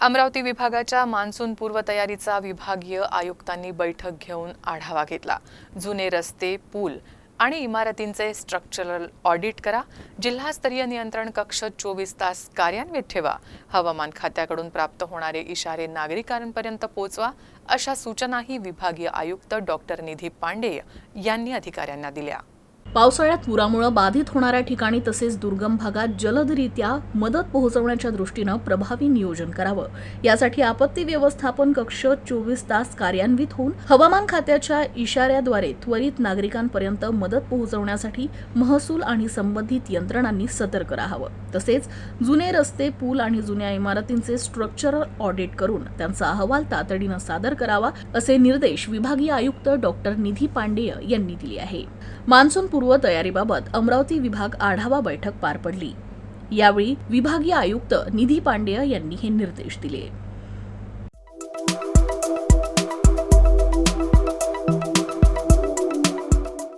अमरावती विभागाच्या मान्सून पूर्वतयारीचा विभागीय आयुक्तांनी बैठक घेऊन आढावा घेतला. जुने रस्ते पूल आणि इमारतींचे स्ट्रक्चरल ऑडिट करा. जिल्हास्तरीय नियंत्रण कक्ष चोवीस तास कार्यान्वित ठेवा. हवामान खात्याकडून प्राप्त होणारे इशारे नागरिकांपर्यंत पोहोचवा अशा सूचनाही विभागीय आयुक्त डॉक्टर निधी पांडे यांनी अधिकाऱ्यांना दिल्या. पावसाळ्यात पुरामुळे बाधित होणाऱ्या ठिकाणी तसेच दुर्गम भागात जलदरित्या मदत पोहोचवण्याच्या दृष्टीनं प्रभावी नियोजन करावं. यासाठी आपत्ती व्यवस्थापन कक्ष चोवीस तास कार्यान्वित होऊन हवामान खात्याच्या इशाऱ्याद्वारे त्वरित नागरिकांपर्यंत मदत पोहोचवण्यासाठी महसूल आणि संबंधित यंत्रणांनी सतर्क राहावं. तसेच जुने रस्ते पूल आणि जुन्या इमारतींचे स्ट्रक्चरल ऑडिट करून त्यांचा अहवाल तातडीनं सादर करावा असे निर्देश विभागीय आयुक्त डॉक्टर निधी पांडेय यांनी दिले आहे. मान्सून पूर्व तयारीबाबत अमरावती विभाग आढावा बैठक पार पडली. यावेळी विभागीय आयुक्त निधी पांडेय यांनी हे निर्देश दिले.